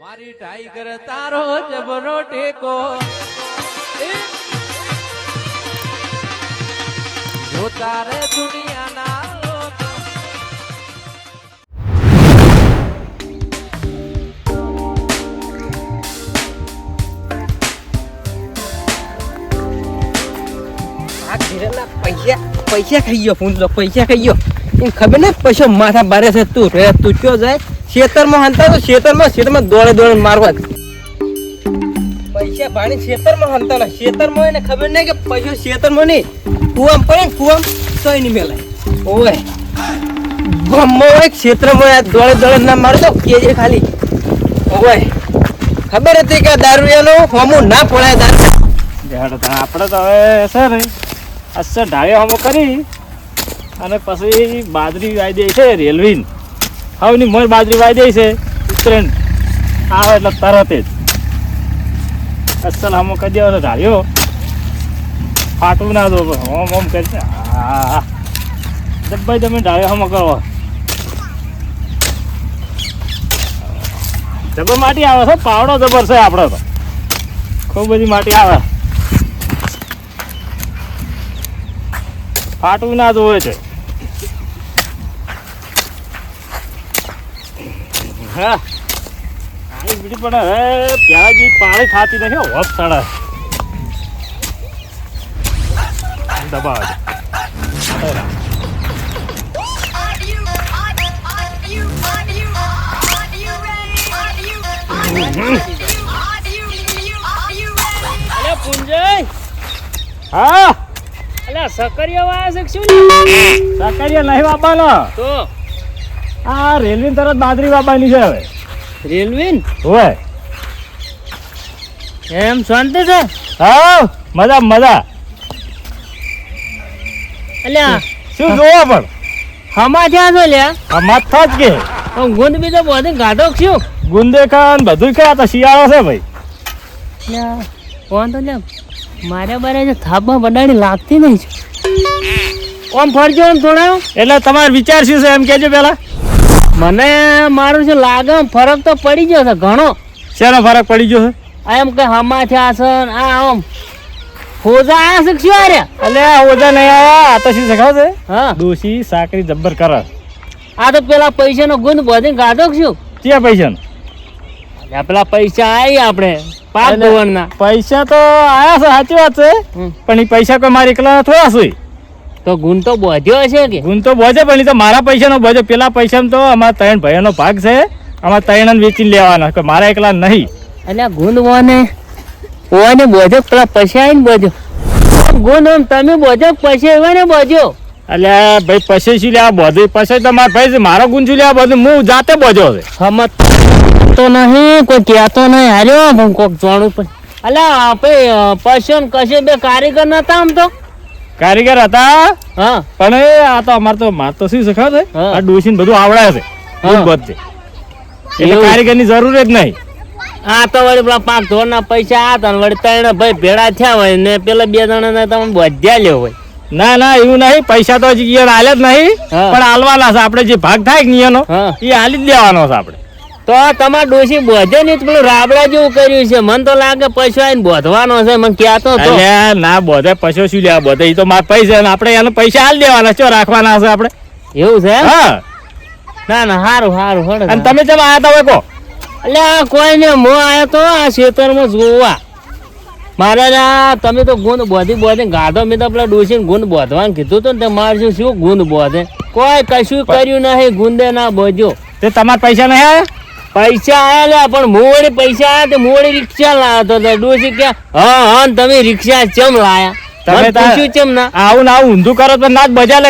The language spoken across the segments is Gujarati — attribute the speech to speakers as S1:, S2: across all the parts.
S1: મારી ટાઈગર તારો જબરો ટેકો જો તારે દુનિયાના
S2: પૈસા ખાઈ ગયો ફોન પૈસા ખાઈ ગયો. એમ ખબર ને પૈસા માથા બારે છે, તું તું ચો જાય? ખેતરમાં હંતા તો ખેતરમાં ખેતરમાં દોડે દોડે મારવા. પૈસા પાણી ખેતરમાં હંતા ના, ખેતરમાં એને ખબર નહીં કે પૈસા ખેતરમાં નહીં. કુવામ પડે કુવામ તોય નહીં મેલાય. ઓય. એક ક્ષેત્રમાં આ દોડે દોડે ના મારતો કેજે ખાલી. ઓય. ખબર હતી કે દારૂ હોમું ના પડાય દારૂ
S3: આપણે તો હવે છે ને અસર ઢાળ્યો હમો કરી, અને પછી બાજરી આવી દે છે રેલવીન. હવની મોર બાજરી વાઈ દે છે. ઉત્તરાયણ આવે એટલે તરત જ. અસલ હમો કરી દેવાનો ઢાળ્યો ફાટવું ના દો હોમ હોમ કરી જબ્બાઈ તમે ઢાળ્યો હમો કરો જબર માટી આવે છે, પાવડો જબર છે આપણો તો. ખૂબ બધી માટી આવે. ફાટવું ના જોવે છે. હા બીડી પણ હવે પ્યાજ પાળી ખાતી નથી હોપ સાડા દબાવ હા
S4: અલે સકરિયા વાયા છે શું?
S3: સાકરિયા નહીં વાપવાનો
S4: તો
S3: આ રેલવે તરત બાદરી વાપવાની છે હવે.
S4: રેલવે
S3: હોય.
S4: એમ શાંતિ છે?
S3: હા મજા મજા.
S4: અલ્યા
S3: શું જોવો પણ?
S4: હમા ક્યાં છો લ્યા
S3: હમા થા જ કે.
S4: ગુંદ ગુંદ તો બધી ગાઢો કે શું
S3: ગુંદે ખાન બધું ખાય તો શિયાળો છે ભાઈ.
S4: કોણ તો લ્યા મારે બારે જે થાપમાં બડાડી લાગતી નહીં છે. ઓમ ફરજો આમ થોડા.
S3: એટલે તમારો વિચાર શું છે? એમ કેજો પેલા
S4: મને મારું છે લાગે ફરક તો પડી ગયો છે ઘણો.
S3: શેનો ફરક પડી ગયો છે?
S4: આ એમ કે હમા થયા છે આ આમ. ફોજા આયા છે શું આર્યા?
S3: આ ઓજા નહીં આવ્યા આ તો શું શીખાવ છે?
S4: હા.
S3: દોશી સાકરી જબ્બર કર
S4: આ તો પેલા પૈસાનો ગુંદ બધી કે શું?
S3: ક્યાં પૈસા
S4: આ પેલા પૈસા આવી આપણે
S3: પાંચ
S4: ધોરણ
S3: પૈસા તો આયા છે સાચી વાત છે. પણ એ પૈસા કોઈ મારી એકલા થોડા છે?
S4: તો ગુણ તો બોધ્યો હશે કે?
S3: ગુણ તો બોજે પણ તો મારા પૈસાનો બોધ્યો. પેલા પૈસામાં તો અમારા ત્રણ ભાઈઓનો ભાગ છે. અમારા ત્રણ વેચી લેવાના કે મારા એકલા નહીં.
S4: એટલે ગુણ વોને ઓને બોધ્યો પેલા પૈસા આવીને બોધ્યો? ગુણ આમ તમે બોધ્યો પૈસા એવાને બોધ્યો?
S3: એટલે ભાઈ પછી શું લેવા બધું પછી તો મારા ભાઈ છે. મારો ગુણ શું લેવા બધું હું જાતે બોજો છે.
S4: સમજ તો નહીં કોઈ કહેતો નહીં. હાર્યો હું કોક જાણવું પણ અલ્યા આપણે ને કશે બે કારીગર નતા આમ તો?
S3: કારીગર હતા.
S4: હા.
S3: પણ એ આ તો અમારે તો માર તો શું ખબર છે? આ ડોસી બધું આવડે છે. બધે એટલે
S4: કારીગર
S3: કારીગરની જરૂર જ નહીં.
S4: આ તો વળી પેલા પાંચ ધોરના પૈસા હતા ને વળી ત્રણ ભાઈ ભેડા થયા હોય ને પેલા બે જણા ને તમે બધા લ્યો હોય.
S3: ના ના એવું નહીં. પૈસા તો હજી ઈયર હાલે જ નહીં. પણ હાલવાના છે. આપણે જે ભાગ થાય કે નિયનો એ હાલી જ દેવાનો છે આપણે.
S4: તો તમાર ડોશી બોધે નહીં તો પેલું રાબડા જેવું કર્યું છે. મને તો લાગે પૈસા આવીને બોધવાનો છે. મને ક્યાં તો.
S3: ના બોધે પૈસો શું લેવા બોધે એ તો મારા પૈસા આપણે એને પૈસા હાલ દેવાના ચો રાખવાના છે આપણે.
S4: એવું છે
S3: હા.
S4: ના ના સારું સારું હડ
S3: અને તમે ચમ આયા તા હોય કો?
S4: એટલે આ કોઈ ને મો આવ્યો તો આ ખેતરમાં જોવા. મારે તમે તો ગુંદ બોધી બોધી ગાધો મેં તો પેલા ડોસીને ગુંદ બોધવાનું કીધું હતું ને તે મારે શું ગુંદ બોધે? કોઈ કશું કર્યું નહીં ગુંદે ના બોધ્યો.
S3: તે તમારા પૈસા નહીં આયા?
S4: પૈસા આયા પણ મોડે પૈસા આયા તો મોડે રિક્ષા લાવ્યો તો ડોસી કે હા હા તમે રિક્ષા ચમ લાયા?
S3: તમે
S4: પૂછ્યું ચમ ના?
S3: આવું ને આવું ઊંધું કરો તો ના જ બજા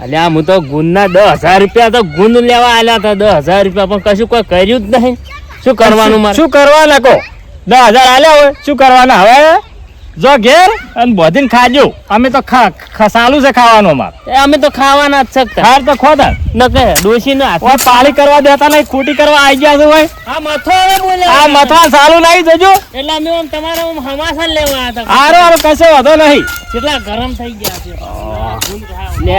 S4: અલ્યા હું તો ગુંદના દસ હજાર રૂપિયા તો ગુંદ લેવા આલ્યા હતા દસ હજાર રૂપિયા પણ કશું કોઈ કર્યું જ નહીં. શું કરવાનું
S3: શું કરવાના કો? દસ હજાર આલ્યા હોય શું કરવાના? હવે? જો ઘેર અને બધીને ખાજો. અમે તો ખા ખા- છે ખાવાનું અમારે.
S4: એ અમે તો ખાવાના જ છે
S3: હાર તો ખોદા.
S4: ન કહે ડોશી નો
S3: પાળી કરવા દેતા નહીં ખૂટી કરવા આવી ગયા છે હોય
S4: આ મથો હવે બોલે.
S3: આ મથા સાલું નહીં જજો
S4: એટલે અમે આમ તમારા આમ હમાસન લેવા હતા.
S3: આરો આરો કશો વાંધો નહીં.
S4: કેટલા ગરમ થઈ ગયા છે.
S3: લે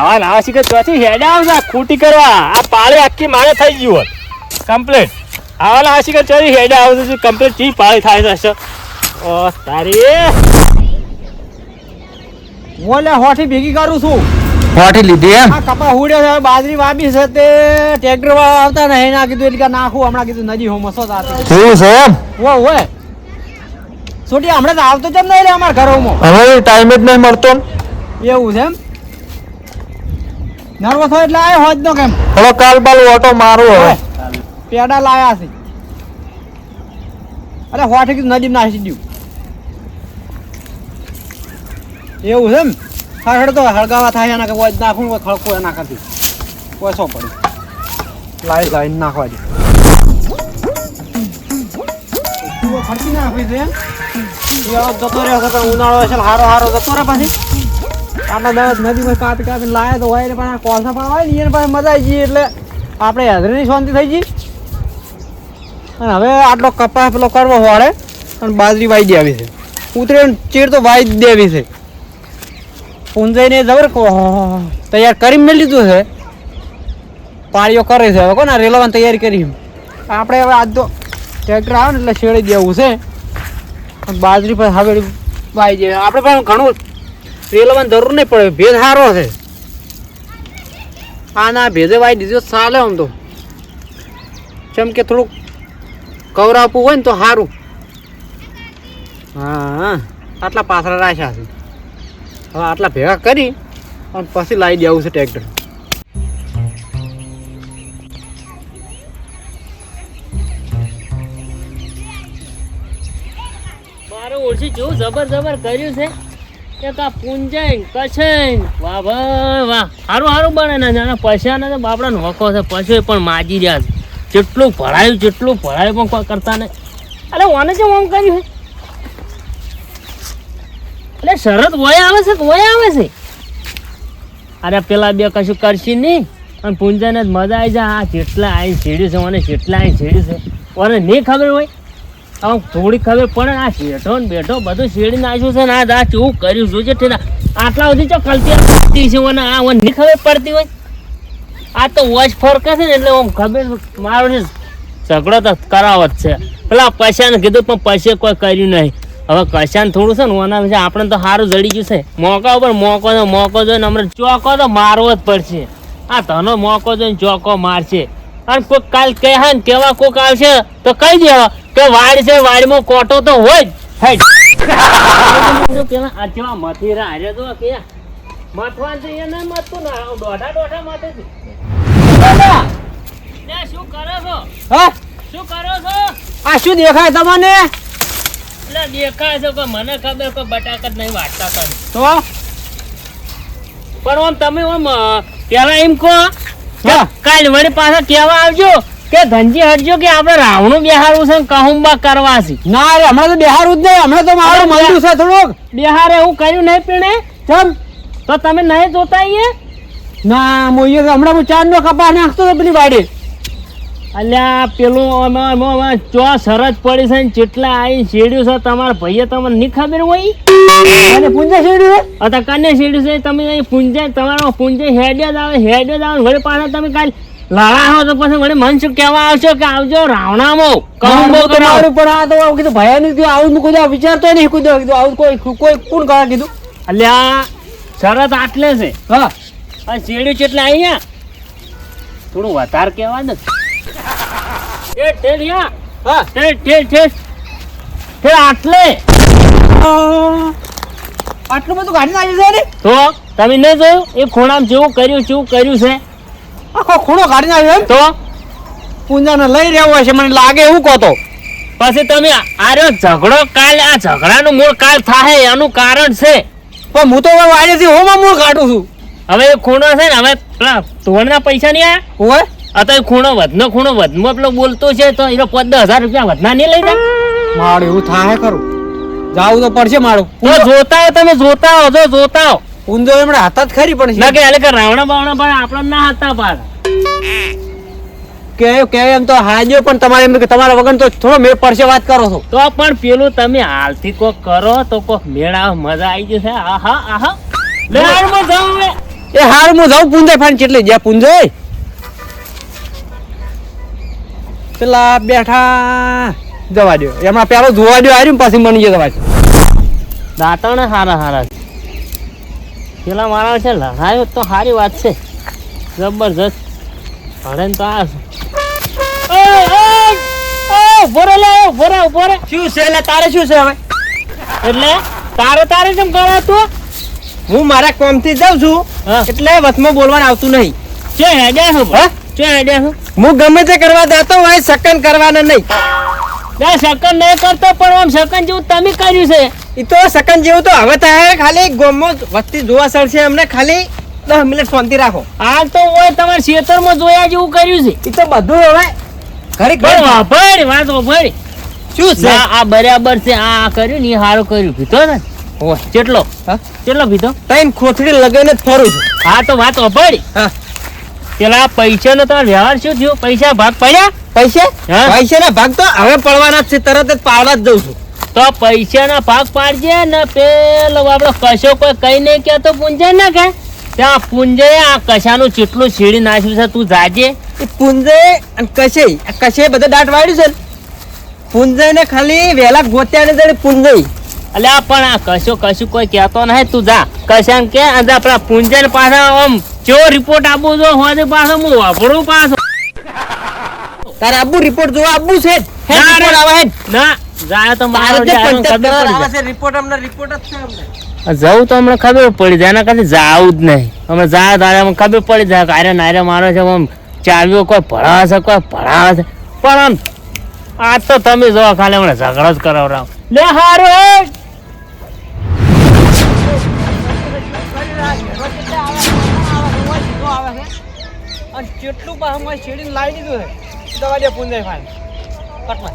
S3: હવે નાવા શીખે ચોથી હેડા આવશે ખૂટી કરવા. આ પાળી આખી મારે થઈ ગયું હોત કમ્પ્લીટ આવાલા આશી કે ચોથી હેડા આવશે કમ્પ્લીટ ચી પાળી થાય છે ઓ તારી.
S2: હું એટલે હોઠી ભેગી કરું છું.
S4: હોઠી લીધી એમ?
S2: કપા છે બાજરી વાપી છે તે ટ્રેક્ટર વાળા આવતા ને એના કીધું એટલે કે નાખું હમણાં કીધું નદી હોમો સો તાતી
S4: એવું છે એમ?
S2: ઓ ઓય છોટી હમણાં તો આવતો કેમ નહીં રે અમારા ઘરોમાં.
S4: હવે ટાઈમ જ નહીં મળતો
S2: એવું છે એમ? નર્વસ હોય એટલે આવ્યો હોજ નો કેમ?
S4: હવે કાલ બાલ ઓટો મારો
S2: ઓય, પેડા લાયા છે. અરે હોઠી કીધું નદી નાખી દઉં એવું છે એમ? હા હેડ તો હળગાવા થાય એના કે વોજ નાખું કોઈ ખળકો એના કરતી. કોઈ સો પડે? લાઈ લાઈન નાખવા દે. ખર્ચી નાખવી છે જતો રહ્યો છે, પણ ઉનાળો છે, હારો હારો જતો રહે પછી. આટલા દસ નદીમાં કાપી કાપી લાયા તો હોય પણ આ કોલસા પણ હોય ને, એને પાસે મજા આવી ગઈ એટલે આપણે હાજરીની શાંતિ થઈ ગઈ. અને હવે આટલો કપાસ પેલો કરવો હોડે અને બાજરી વાઈ દેવી છે. ઉતરે ચેર તો વાઈ દેવી છે. પૂંજાઈને જબર તૈયાર કરી મેં લીધું છે. પાળીઓ કરે છે. હવે કોને રેલવાની તૈયારી કરી? આપણે હવે આજ તો ટ્રેક્ટર આવે ને એટલે શેડી દેવું છે. બાજરી પર હવે વાઈ જાય. આપણે પણ ઘણું રેલવાની જરૂર નહીં પડે. ભેજ સારો છે. આ ના ભેજે વાઈ દીધો, ચાલે આમ તો. જેમ કે થોડુંક કવર આપવું હોય ને તો સારું. હા. આટલા પાથરા રાખ્યા છે. હવે આટલા ભેગા કરી અને પછી લાવી દેવું છે ટ્રેક્ટર
S4: મારું ઓળખી જેવું જબર જબર કર્યું છે કે કા પૂંજાઈ કછાઈ વાહ ભાઈ વાહ. સારું સારું બને ને જાણે. પૈસા ને તો બાપડા નોખો છે. પૈસો પણ માજી રહ્યા છે. જેટલું ભરાયું જેટલું ભરાયું પણ કોઈ કરતા નહીં. અરે, ઓને જે ઓમ કર્યું એટલે શરત વય આવે છે કે વય આવે છે? અરે, પેલા બે કશું કરશે નહીં. અને પૂંજાને જ મજા આવી જાય. આ જેટલા અહીં છેડ્યું છે મને જેટલા અહીં છેડ્યું છે. મને નહીં ખબર હોય? આમ થોડી ખબર પડે આ શેઠો ને બેઠો બધું શેડી નાખ્યું છે ને, આ દા કેવું કર્યું જોજે ઠેરા આટલા સુધી ચો કલ્તી પડતી છે મને આ મને નહીં ખબર પડતી હોય? આ તો વોચ ફરકે છે ને, એટલે આમ ખબર મારો છે ઝઘડો તો કરાવત છે. પેલા પૈસાને કીધું પણ પૈસે કોઈ કર્યું નહીં. હવે કશાન થોડું છે ને ઓના વિશે આપણે તો સારું જડી ગયું છે. મોકો ઉપર મોકો તો મોકો જોઈને હમણાં ચોકો તો મારવો જ પડશે. આ તનો મોકો જોઈને ચોકો મારશે. અને કોઈક કાલ કહે ને કેવા કોક આવશે તો કહી દેવા કે વાડ છે વાડમાં કોટો તો હોય જ. પેલા આ જેવા મથીરા હારે તો કે મથવાન તો એ મથતું ને દોઢા દોઢા મથે છે. શું કરો છો?
S2: હા?
S4: શું કરો છો?
S2: આ શું દેખાય તમને?
S4: એટલે દેખાય છે કે મને ખબર કે બટાકા જ નહીં વાટતા તમે
S2: તો
S4: પણ આમ તમે આમ પેલા એમ કહો. કાલ વળી પાછા કહેવા આવજો કે ધનજી હટજો કે આપણે રાવણું બેહારવું છે કહુંબા કરવા છે.
S2: ના રે હમણાં તો બેહારું જ નહીં હમણાં તો મારું મળ્યું છે થોડુંક.
S4: બિહારે એવું કર્યું નહીં પીણે?
S2: ચમ.
S4: તો તમે નહીં જોતા
S2: ના મોઈએ તો હમણાં હું ચાંદનો કપા નાખતો હતો પેલી વાડી
S4: અલ્યા પેલું અમે ચો સરસ પડી છે ને જેટલા આવી શેડ્યું છે તમારા ભાઈએ તમને નહીં ખબર હોય?
S2: અને પૂંજે શેડ્યું
S4: અતા કને શેડ્યું છે? તમે અહીં પૂંજે તમારો પૂંજે હેડ્યો જ આવે હેડ્યો જ આવે વળી પાછા તમે કાલ લાળા હો તો પછી વળી મન શું કહેવા આવશો કે આવજો રાવણામાં? કહુંબો બહુ
S2: તમારું. પણ આ તો કીધું કીધું નહીં કીધું આવું દાડો વિચારતો નહીં કીધું કીધું આવું કોઈ કોઈ કોણ કરા કીધું?
S4: અલ્યા શરત આટલે છે.
S2: હા.
S4: શેડ્યું ચેટલા અહીંયા થોડું વધારે કહેવા ને એ ઠેરિયા
S2: હા.
S4: ઠેર ઠેર આટલે.
S2: આટલું બધું કાઢી નાખ્યું છે ને
S4: તો તમે ન જોયું? એ ખૂણામાં જેવું કર્યું જેવું કર્યું છે.
S2: આખો ખૂણો કાઢી નાખ્યો એમ?
S4: તો?
S2: પૂંજાને લઈ રહ્યો હોય છે મને લાગે એવું કહો
S4: પછી તમે આર્યો ઝઘડો કાલ આ ઝઘડાનું મૂળ કાલ થાય એનું કારણ છે.
S2: પણ હું તો હવે વાડીથી હોમાં મૂળ કાઢું છું.
S4: હવે એ ખૂણો છે ને હવે તોડના પૈસા નહીં આયા
S2: હોય
S4: અત્યારે ખૂણો વધનો ખૂણો વધમાં પેલો બોલતો છે તો એનો પાંચ દસ હજાર રૂપિયા વધના નહીં લઈ જાય
S2: મારું એવું થાય ખરું. જાવું તો પડશે મારું.
S4: તો જોતા હો તમે જોતા હો જો જોતા હો.
S2: ઊંધો એમણે હતા જ ખરી પણ
S4: ના કે એટલે કે રાવણા બાવણા પણ આપણા ના હતા પાર
S2: કે કે એમ તો હાજો પણ તમારે એમ કે તમારા વગર તો થોડો મેળ પડશે વાત કરો છો.
S4: તો પણ પેલું તમે હાલથી કોક કરો તો કોક મેળા મજા આવી જશે. આહા આહા. લેવામાં જાઉં હવે.
S2: એ હાર હું જાઉં પુંજે ફાન કેટલી જ્યાં પૂંજાય પેલા બેઠા જવા દો એમાં પેલો જોવા દો આવ્યું પછી જે જવા
S4: દાંતણ હારા હારા. પેલા મારા છે લડાયો તો સારી વાત છે. જબરજસ્ત. ને તો આ ઓય, લે, ઊભો રે,
S2: શું છે એટલે તારે શું છે હવે?
S4: એટલે તારે તારે કેમ કરે તું?
S2: હું મારા કોમથી જાઉં છું. એટલે વચમાં બોલવાનું આવતું નહીં.
S4: છે હેડ્યા છું
S2: હા?
S4: ચે આઈડિયા
S2: હું. ગમે તે કરવા જતો હોય સકન કરવાના નહીં.
S4: ના શકન નહીં કરતો પણ આમ શકન જેવું તમે કર્યું છે.
S2: એ તો સકન જેવું તો હવે તારે ખાલી ગોમો વસ્તી જોવા સરશે અમને ખાલી. દસ મિનિટ શાંતિ રાખો.
S4: આ તો હોય તમારે ખેતરમાં જોયા જેવું કર્યું છે.
S2: એ તો બધું હવે ઘરે
S4: વાપર વાત વાપર
S2: શું છે?
S4: આ બરાબર છે આ કર્યું ને એ સારું કર્યું. પીતો ને. કેટલો?
S2: હા?
S4: કેટલો પીતો
S2: તઈને ખોથડી લગાવીને જ ફરું છું.
S4: હા તો વાત વાપર
S2: હા.
S4: પેલા પૈસા નો તમારે વ્યવહાર શું થયો? પૈસા ભાગ પડ્યા?
S2: પૈસે?
S4: હા?
S2: પૈસાના ભાગ તો હવે પડવાના જ છે તરત જ પાડવા જ જઉં છું.
S4: તો પૈસા ના ભાગ પાડજે ને પેલો આપડે કશો કોઈ કઈ નહીં કેતો પૂંજે ના કે ત્યાં પૂંજે આ કશાનું ચેટલું છીડી નાખ્યું છે તું જાજે.
S2: પુંજે અને કશે? કશે બધા દાંત વાળ્યું છે પૂંજે ને ખાલી વહેલા ગોત્યા ને પુંજય
S4: એટલે પણ આ કશો કશું કોઈ કહેતો નહીં તું જા. કશાને કે આપડા પૂંજે ને પાછા આમ કેવો રિપોર્ટ આપવો જો હોય પાછો હું વાપરું પાછો.
S2: તારે આબુ રિપોર્ટ જોવા આબુ છે હે રિપોર્ટ આવે હે
S4: ના જાય તો મારો ખબર પડી
S2: છે, રિપોર્ટ અમને રિપોર્ટ જ છે અમને.
S4: જવું તો હમણાં ખબર પડી જાય એના કાંઈ જાવું જ નહીં. અમે જાય તારે અમને ખબર પડી જાય આરે નારે મારો છે આમ ચાલ્યો કોઈ ભણાવે છે કોઈ ભણાવે છે. પણ આમ આ તો તમે જો ખાલી હમણાં ઝઘડો જ કરાવરાવ લે હારું
S2: કેટલું પાછું મારે શેડીને લાવી દીધું છે દવા દે પૂંજાઈ ફાઈન કટમાં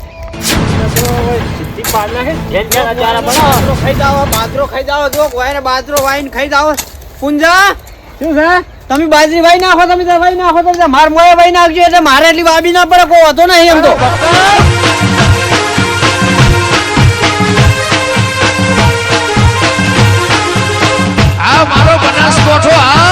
S2: તમે બાજરી ભાઈ નાખો તમે ભાઈ નાખો તમે માર મોયા એટલે મારે એટલી વાબી ના પડે કોઈ વધો નહીં એમ તો. મારો બનાસકોઠો આ